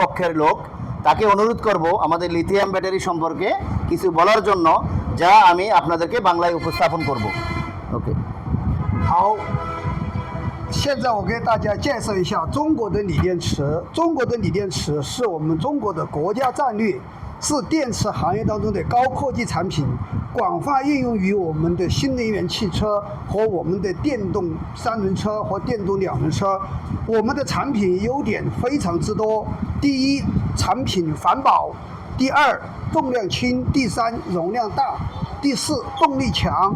পক্ষের লোক তাকে অনুরোধ করব আমাদের লিথিয়াম ব্যাটারি সম্পর্কে কিছু বলার জন্য যা আমি আপনাদেরকে বাংলায় উপস্থাপন করব ওকে 好，现在我给大家介绍一下中国的锂电池。中国的锂电池是我们中国的国家战略，是电池行业当中的高科技产品， 广泛应用于我们的新能源汽车和我们的电动三轮车和电动两轮车。我们的产品优点非常之多：第一，产品环保；第二，重量轻；第三，容量大；第四，动力强。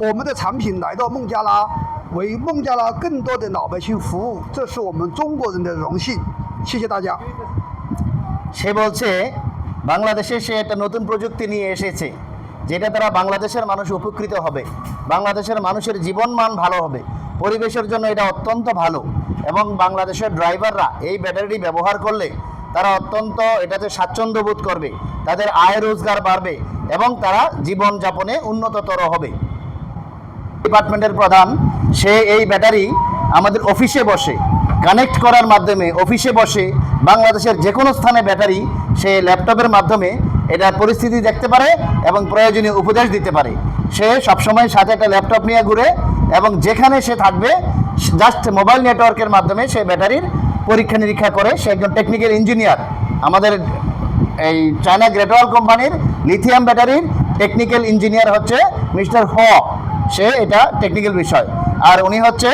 我们的产品来到孟加拉，为孟加拉更多的老百姓服务，这是我们中国人的荣幸。谢谢大家。 সে বলছে বাংলাদেশে সে একটা নতুন প্রযুক্তি নিয়ে এসেছে যেটা দ্বারা বাংলাদেশের মানুষ উপকৃত হবে, বাংলাদেশের মানুষের জীবনমান ভালো হবে, পরিবেশের জন্য এটা অত্যন্ত ভালো এবং বাংলাদেশের ড্রাইভাররা এই ব্যাটারি ব্যবহার করলে তারা অত্যন্ত এটাতে স্বাচ্ছন্দ্য বোধ করবে, তাদের আয় রোজগার বাড়বে এবং তারা জীবনযাপনে উন্নততর হবে। ডিপার্টমেন্টের প্রধান, সে এই ব্যাটারি আমাদের অফিসে বসে, কানেক্ট করার মাধ্যমে অফিসে বসে বাংলাদেশের যে কোনো স্থানে ব্যাটারি সে ল্যাপটপের মাধ্যমে এটার পরিস্থিতি দেখতে পারে এবং প্রয়োজনীয় উপদেশ দিতে পারে। সে সবসময় সাথে একটা ল্যাপটপ নিয়ে ঘুরে এবং যেখানে সে থাকবে জাস্ট মোবাইল নেটওয়ার্কের মাধ্যমে সে ব্যাটারির পরীক্ষা নিরীক্ষা করে। সে একজন টেকনিক্যাল ইঞ্জিনিয়ার আমাদের এই চায়না গ্রেটওয়াল কোম্পানির লিথিয়াম ব্যাটারির টেকনিক্যাল ইঞ্জিনিয়ার হচ্ছে মিস্টার হ। সে এটা টেকনিক্যাল বিষয়। আর উনি হচ্ছে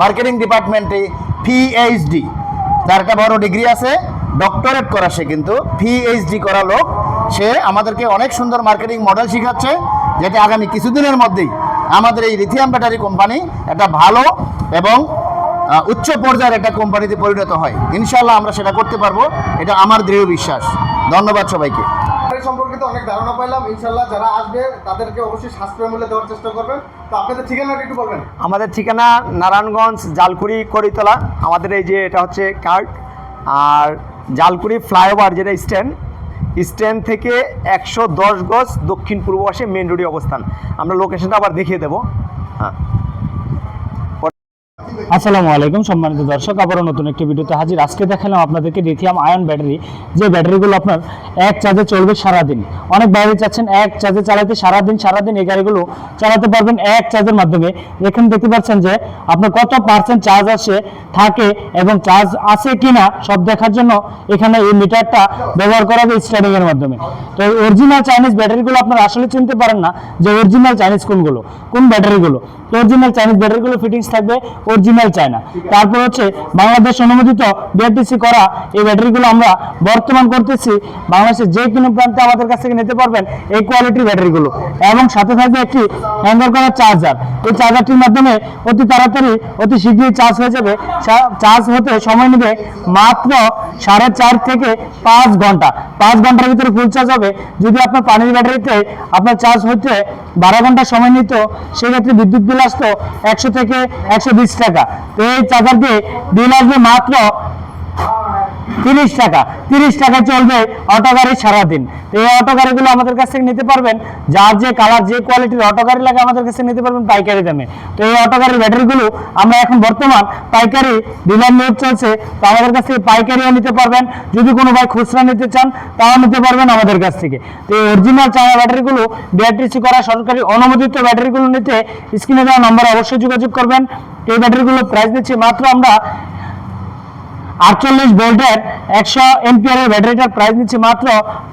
মার্কেটিং ডিপার্টমেন্টে পিএইচডি তার একটা বড় ডিগ্রি আছে ডক্টরেট করা সে কিন্তু পিএইচডি করা লোক। সে আমাদেরকে অনেক সুন্দর মার্কেটিং মডেল শেখাচ্ছে যেটা আগামী কিছুদিনের মধ্যেই আমাদের এই লিথিয়াম ব্যাটারি কোম্পানি একটা ভালো এবং উচ্চ পর্যায়ের একটা কোম্পানিতে পরিণত হয়। ইনশাল্লাহ আমরা সেটা করতে পারব। এটা আমার দৃঢ় বিশ্বাস। ধন্যবাদ সবাইকে। ব্যাটারি সম্পর্কে তো অনেক ধারণা পাইলাম। ইনশাল্লাহ যারা আসবে তাদেরকে অবশ্যই সাশ্রয় মূল্যে দেওয়ার চেষ্টা করবেন। তো আপনাদের ঠিকানাটা একটু বলবেন। আমাদের ঠিকানা নারায়ণগঞ্জ জালকুড়ি করিতলা। আমাদের এই যে এটা হচ্ছে কার্ড। আর জালকুড়ি ফ্লাইওভার যেটা স্ট্যান্ড স্ট্যান্ড থেকে একশো দশ গজ দক্ষিণ পূর্ব পাশে মেন রোডে অবস্থান। আমরা লোকেশনটা আবার দেখিয়ে দেবো। হ্যাঁ। আসসালামু আলাইকুম সম্মানিত দর্শক, আবারও নতুন একটি ভিডিওতে হাজির। আজকে দেখালাম আপনাদেরকে লিথিয়াম আয়ন ব্যাটারি যে ব্যাটারিগুলো আপনার এক চার্জে চলবে সারাদিন। অনেক বাইরে চাচ্ছেন এক চার্জে চালাতে সারাদিন সারাদিন এই গাড়িগুলো চালাতে পারবেন এক চার্জের মাধ্যমে। এখানে দেখতে পাচ্ছেন যে, আপনার কত পার্সেন্ট চার্জ আসে, থাকে এবং চার্জ আছে কিনা, সব দেখার জন্য এখানে এই মিটারটা ব্যবহার করা হবে স্টার্টিং এর মাধ্যমে। তো অরিজিনাল চাইনিজ ব্যাটারিগুলো আপনারা আসলে চিনতে পারেন না যে অরিজিনাল চাইনিজ কোনগুলো, কোন ব্যাটারিগুলো তো অরিজিনাল চাইনিজ ব্যাটারিগুলো ফিটিংস থাকবে অরিজিনাল চায়না। তারপর হচ্ছে বাংলাদেশ অনুমোদিত বিআরটিসি করা এই ব্যাটারিগুলো আমরা বর্তমান করতেছি। বাংলাদেশের যে কোনো প্রান্তে আমাদের কাছ থেকে নিতে পারবেন এই কোয়ালিটির ব্যাটারিগুলো। এবং সাথে থাকবে একটি হ্যাঙ্গার করা চার্জার এই চার্জারটির মাধ্যমে অতি তাড়াতাড়ি, অতি শীঘ্রই চার্জ হয়ে যাবে। চার্জ হতে সময় নেবে মাত্র সাড়ে চার থেকে পাঁচ ঘণ্টা। পাঁচ ঘণ্টার ভিতরে ফুল চার্জ হবে। যদি আপনার পানির ব্যাটারিতে আপনার চার্জ হতে বারো ঘণ্টা সময় নিত, সেক্ষেত্রে বিদ্যুৎ বিল আসতো একশো থেকে একশো বিশ টাকা। তো এই চার্জারটি বিল আসবে মাত্র তিরিশ টাকা। তিরিশ টাকা চলবে অটো গাড়ি সারাদিন এই অটো গাড়িগুলো আমাদের কাছ থেকে নিতে পারবেন। যার যে কালার যে কোয়ালিটির অটো গাড়ি লাগে আমাদের কাছে নিতে পারবেন পাইকারি দামে। তো এই অটো গাড়ির ব্যাটারিগুলো আমরা এখন বর্তমান পাইকারি ডিলার নিয়োগ চলছে। তো আমাদের কাছ থেকে পাইকারিও নিতে পারবেন। যদি কোনো ভাই খুচরা নিতে চান, তাও নিতে পারবেন আমাদের কাছ থেকে। তো এই অরিজিনাল চায়না ব্যাটারিগুলো বিআরটিসি করা সরকারি অনুমোদিত ব্যাটারিগুলো নিতে স্ক্রিনে দেওয়া নম্বরে অবশ্যই যোগাযোগ করবেন। এই ব্যাটারিগুলো প্রাইস দিচ্ছি মাত্র আমরা আটচল্লিশ ভোল্টের একশো এমপিআরের ব্যাটারিটার প্রাইস নিচ্ছে মাত্র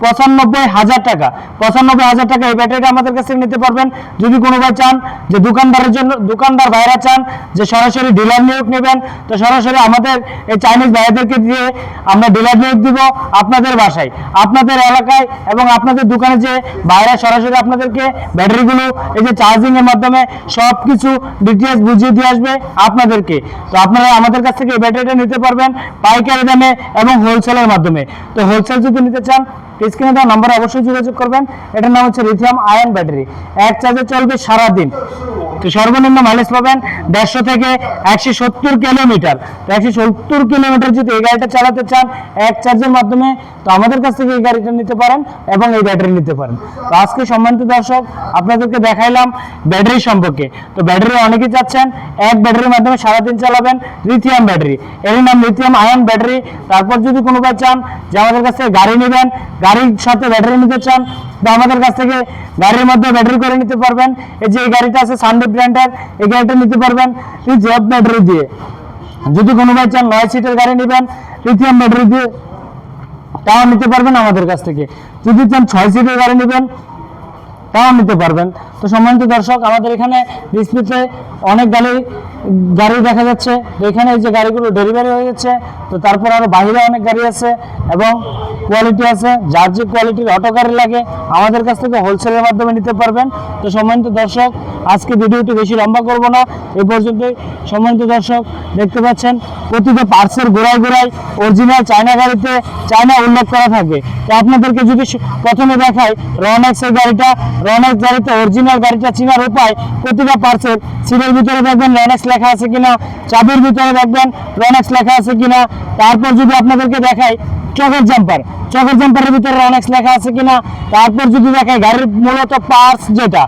পঁচানব্বই হাজার টাকা। পঁচানব্বই হাজার টাকা এই ব্যাটারিটা আমাদের কাছ নিতে পারবেন। যদি কোনো ভাই চান যে দোকানদারের জন্য দোকানদার ভাইরা চান যে সরাসরি ডিলার নিয়োগ নেবেন, তো সরাসরি আমাদের এই চাইনিজ ভাইদেরকে দিয়ে আমরা ডিলার নিয়োগ দিব আপনাদের বাসায়, আপনাদের এলাকায় এবং আপনাদের দোকানে যে বাইরে সরাসরি আপনাদেরকে ব্যাটারিগুলো এই যে চার্জিং এর মাধ্যমে সব কিছু ডিটেলস বুঝিয়ে দিয়ে আসবে আপনাদেরকে। তো আপনারা আমাদের কাছ থেকে এই ব্যাটারিটা নিতে পারবেন। পাইকারি দামে এবং হোলসেলের মাধ্যমে। তো হোলসেল যদি নিতে চান স্ক্রিনে দেওয়া নম্বরে অবশ্যই যোগাযোগ করবেন। এটার নাম হচ্ছে লিথিয়াম আয়ন ব্যাটারি এক চার্জে চলবে সারা দিন তো সর্বনিম্ন মাইলেজ পাবেন দেড়শো থেকে একশো সত্তর কিলোমিটার তো একশো সত্তর কিলোমিটার যদি এই গাড়িটা চালাতে চান, এক চার্জের মাধ্যমে, তো আমাদের কাছ থেকে এই গাড়িটা নিতে পারেন এবং এই ব্যাটারি নিতে পারেন। তো আজকে সম্মানিত দর্শক, আপনাদেরকে দেখাইলাম ব্যাটারি সম্পর্কে। তো ব্যাটারি অনেকেই চাচ্ছেন, এক ব্যাটারির মাধ্যমে সারাদিন চালাবেন লিথিয়াম ব্যাটারি এর নাম লিথিয়াম আয়ন ব্যাটারি তারপর যদি কোনো চান যে আমাদের কাছ থেকে গাড়ি নেবেন, গাড়ির সাথে ব্যাটারি নিতে চান তো আমাদের কাছ থেকে গাড়ির মধ্যে ব্যাটারি করে নিতে পারবেন। এই যে এই গাড়িটা আছে সানডে ব্র্যান্ডের এই গাড়িটা নিতে পারবেন জব ব্যাটারি দিয়ে। যদি কোনো ভাই চান নয় সিটের গাড়ি নেবেন লিথিয়াম ব্যাটারি দিয়ে, তাও নিতে পারবেন আমাদের কাছ থেকে। যদি চান ছয় সিটের গাড়ি নেবেন, তাও নিতে পারবেন। তো সম্মানিত দর্শক, আমাদের এখানে ডিসপ্লেতে অনেক গাড়ি গাড়ি দেখা যাচ্ছে। এখানে যে গাড়িগুলো ডেলিভারি হয়ে যাচ্ছে তো তারপর আরও বাইরে অনেক গাড়ি আছে এবং কোয়ালিটি আছে। যার যে কোয়ালিটির অটো গাড়ি লাগে, আমাদের কাছ থেকে হোলসেলের মাধ্যমে নিতে পারবেন। তো সম্মানিত দর্শক, আজকে ভিডিওটি বেশি লম্বা করব না, এ পর্যন্তই। সম্মানিত দর্শক, দেখতে পাচ্ছেন, প্রতিটা পার্সেল গোড়ায় গোড়ায় অরিজিনাল চায়না গাড়িতে চায়না উল্লেখ করা থাকে। তো আপনাদেরকে যদি প্রথমে দেখায় রনেক্স গাড়িটা রনেক্স গাড়িতে অরিজিনাল গাড়িটা চিনার উপায় প্রতিটা পার্সেল। সিটের ভিতরে দেখবেন রনেক্স লেখা আছে কিনা, চাবির ভিতরে দেখবেন রেনেক্স লেখা আছে কিনা। তারপর যদি আপনাদেরকে দেখাই চকের জাম্পার চকের জাম্পারের ভিতরে রেনেক্স লেখা আছে কিনা। তারপর যদি দেখাই গাড়ির মূলত পার্টস যেটা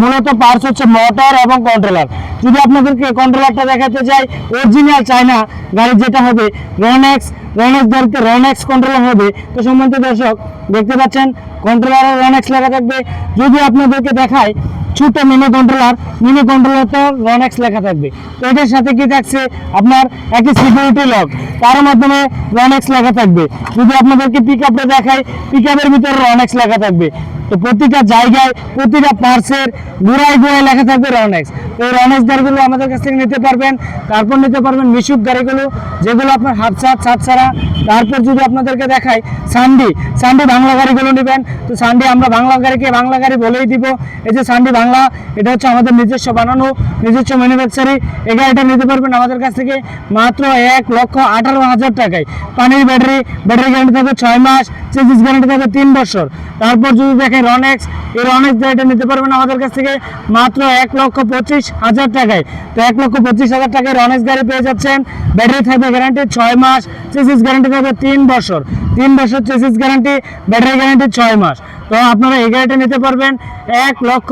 মূলত পার্টস হচ্ছে মোটর এবং কন্ট্রোলার যদি আপনাদেরকে কন্ট্রোলারটা দেখাতে চাই অরিজিনাল চায়না গাড়ি যেটা হবে রনেক্স রনেক্স গাড়িতে রনেক্স কন্ট্রোলার হবে। তো সম্বন্ধে দর্শক, দেখতে পাচ্ছেন কন্ট্রোলার রনেক্স লেখা থাকবে। যদি আপনাদেরকে দেখায় ছোট মিনি কন্ট্রোলার মিনি কন্ট্রোলারতে রনেক্স লেখা থাকবে। তো এটার সাথে কি থাকছে? আপনার একটি সিকিউরিটি লক তার মাধ্যমে রনেক্স লেখা থাকবে। যদি আপনাদেরকে পিক আপটা দেখায় পিক আপের ভিতরে রনেক্স লেখা থাকবে। তো প্রতিটা জায়গায়, প্রতিটা পার্সের গোড়ায় গোড়ায় লেখা থাকবে রনেক্স তো রনেক্স গাড়িগুলো আমাদের কাছ থেকে নিতে পারবেন। তারপর নিতে পারবেন মিশুক গাড়িগুলো, যেগুলো আপনার হাফ ছাদ ছাদ ছাড়া। তারপর যদি আপনাদেরকে দেখাই সান্ডি সান্ডি বাংলা গাড়িগুলো নেবেন। তো সান্ডি আমরা বাংলা গাড়িকে বাংলা গাড়ি বলেই দিব। এই যে সান্ডি বাংলা, এটা হচ্ছে আমাদের নিজস্ব বানানো, নিজস্ব ম্যানুফ্যাকচারি এই গাড়িটা নিতে পারবেন আমাদের কাছ থেকে মাত্র এক লক্ষ আঠারো হাজার টাকায়। পানির ব্যাটারি ব্যাটারি গ্যারান্টি থাকবে ছয় মাস, চেজিস গ্যারান্টি থাকবে তিন বছর। তারপর যদি দেখেন রনেক্স এই রনেক্স এটা নিতে পারবেন আমাদের কাছ থেকে। মাত্র এক লক্ষ পঁচিশ হাজার টাকায়। তো এক লক্ষ পঁচিশ হাজার টাকায় রনেক্স গাড়ি পেয়ে যাচ্ছেন। ব্যাটারি থাকবে গ্যারান্টি ছয় মাস চেসিস গ্যারান্টি থাকবে তিন বছর। তিন বছর চেসিস গ্যারান্টি ব্যাটারি গ্যারান্টি ছয় মাস। তো আপনারা এই গাড়িটা নিতে পারবেন এক লক্ষ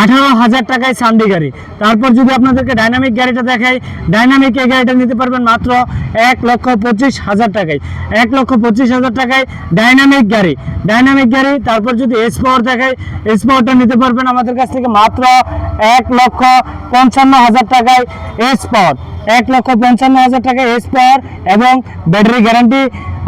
আঠারো হাজার টাকায় সান্ডি গাড়ি। তারপর যদি আপনাদেরকে ডাইনামিক গাড়িটা দেখাই ডাইনামিক এই গাড়িটা নিতে পারবেন মাত্র এক লক্ষ পঁচিশ হাজার টাকায়। এক লক্ষ পঁচিশ হাজার টাকায় ডাইনামিক গাড়ি। ডাইনামিক গাড়ি, তারপর যদি এস পাওয়ার দেখাই এস পাওয়ারটা নিতে পারবেন আমাদের কাছ থেকে মাত্র এক লক্ষ পঞ্চান্ন হাজার টাকায় এস পাওয়ার এক লক্ষ পঞ্চান্ন হাজার টাকা এস পাওয়ার এবং ব্যাটারি গ্যারান্টি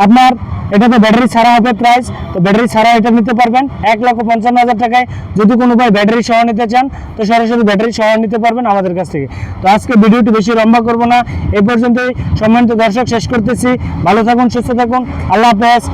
আপনার, এটাতে ব্যাটারি ছাড়া হবে প্রাইস তো ব্যাটারি ছাড়া এটা নিতে পারবেন। এক লক্ষ পঞ্চান্ন হাজার টাকায় যদি কোনো ভাই ব্যাটারি সহ নিতে চান, তো সরাসরি ব্যাটারি সহ নিতে পারবেন আমাদের কাছ থেকে। তো আজকে ভিডিওটি বেশি লম্বা করব না, এ পর্যন্তই। সম্মানিত দর্শক, শেষ করতেছি। ভালো থাকুন, সুস্থ থাকুন। আল্লাহ হাফেজ।